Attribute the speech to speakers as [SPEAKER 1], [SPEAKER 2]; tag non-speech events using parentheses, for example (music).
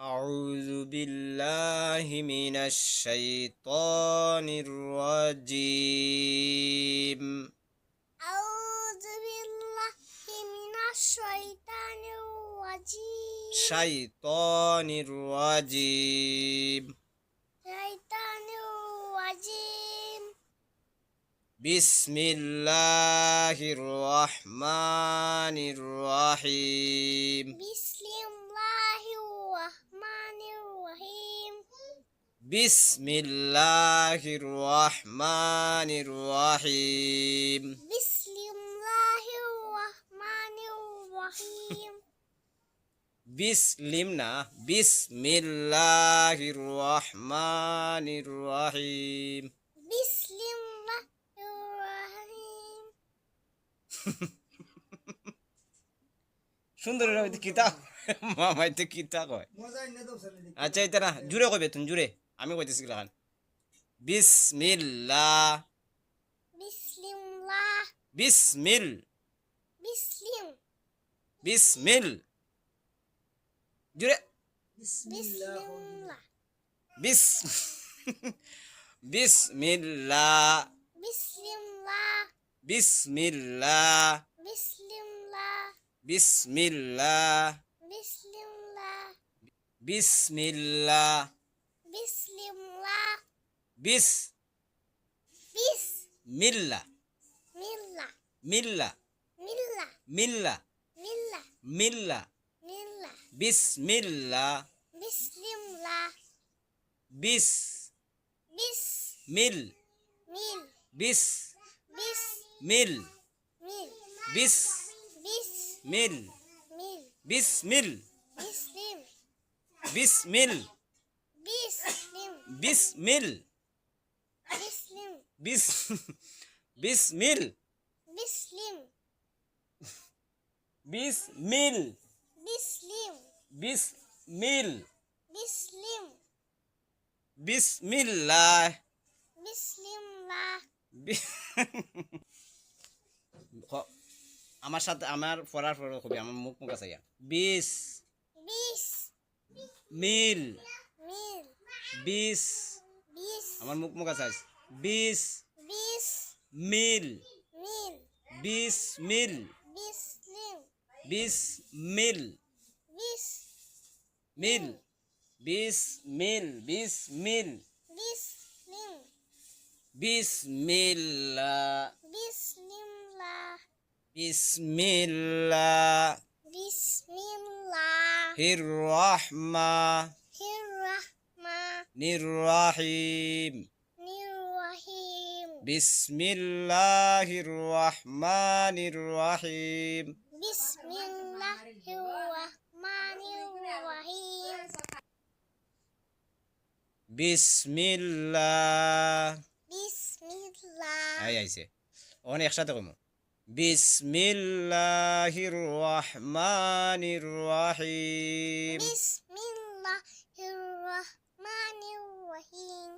[SPEAKER 1] أعوذ بالله من الشيطان الرجيم
[SPEAKER 2] أعوذ بالله من الشيطان الرجيم
[SPEAKER 1] شيطان الرجيم
[SPEAKER 2] شيطان الرجيم
[SPEAKER 1] بسم الله الرحمن الرحيم
[SPEAKER 2] بسم
[SPEAKER 1] بسم الله الرحمن الرحيم
[SPEAKER 2] بسم الله الرحمن الرحيم
[SPEAKER 1] بسلمنا بسم الله الرحمن الرحيم
[SPEAKER 2] بسم الله الرحيم
[SPEAKER 1] সুন্দর হইতে কিতা মামাইতে কিতা কয় আচ্ছা এটা না জুড়ে কইবে তুমি জুড়ে আমি কইতেছি লাগান বিসমিল্লাহ।
[SPEAKER 2] বিসমিল্লাহ।
[SPEAKER 1] বিসমিল।
[SPEAKER 2] বিসলিম
[SPEAKER 1] বিসমিল। জুড়ে
[SPEAKER 2] বিসমিল্লাহ।
[SPEAKER 1] বিস (laughs) বিসমিল্লাহ। বিসমিল্লাহ।
[SPEAKER 2] বিসমিল্লাহ।
[SPEAKER 1] বিসমিল্লাহ।
[SPEAKER 2] বিসমিল্লাহ। বিসমিল্লাহ।
[SPEAKER 1] বিসমিল্লাহ।
[SPEAKER 2] Bis. Bis.
[SPEAKER 1] Milla.
[SPEAKER 2] Milla.
[SPEAKER 1] Milla.
[SPEAKER 2] Milla.
[SPEAKER 1] Milla.
[SPEAKER 2] Milla.
[SPEAKER 1] Milla.
[SPEAKER 2] Milla.
[SPEAKER 1] Bismillah.
[SPEAKER 2] Bismillah.
[SPEAKER 1] Bis.
[SPEAKER 2] Bis. Mil.
[SPEAKER 1] Mil.
[SPEAKER 2] Bis.
[SPEAKER 1] Bis.
[SPEAKER 2] Mil.
[SPEAKER 1] Mil.
[SPEAKER 2] Bis.
[SPEAKER 1] Bis.
[SPEAKER 2] Mil.
[SPEAKER 1] Mil.
[SPEAKER 2] Bismil.
[SPEAKER 1] Bismil.
[SPEAKER 2] Bismil.
[SPEAKER 1] Bismil. Bismil.
[SPEAKER 2] বিসলিম
[SPEAKER 1] বিস বিসমিল বিসলিম
[SPEAKER 2] বিসমিল
[SPEAKER 1] বিসলিম বিসমিল
[SPEAKER 2] বিসলিম
[SPEAKER 1] বিসমিল্লাহ বিসমিল্লাহ আমার সাথে আমার পড়ার পর কবি আমার মুখ মুখ আছে বিস
[SPEAKER 2] বিস
[SPEAKER 1] মিল।
[SPEAKER 2] মিল।
[SPEAKER 1] বিস আমার মুখ মুখ আছে
[SPEAKER 2] বিশ
[SPEAKER 1] মিল বিশ মিল বিশ মিল মিল বিশ মিল বিশ মিল বিসমিল্লাহ বিসমিল্লাহ
[SPEAKER 2] বিসমিল্লাহ বিসমিল্লাহ
[SPEAKER 1] হির রহমা
[SPEAKER 2] الرحيم.
[SPEAKER 1] بسم الله الرحمن الرحيم.
[SPEAKER 2] بسم الله الرحمن الرحيم
[SPEAKER 1] بسم الله
[SPEAKER 2] بسم الله
[SPEAKER 1] هيا يسي وأنا يخشى تقوموا بسم الله الرحمن الرحيم
[SPEAKER 2] بسم الله 我心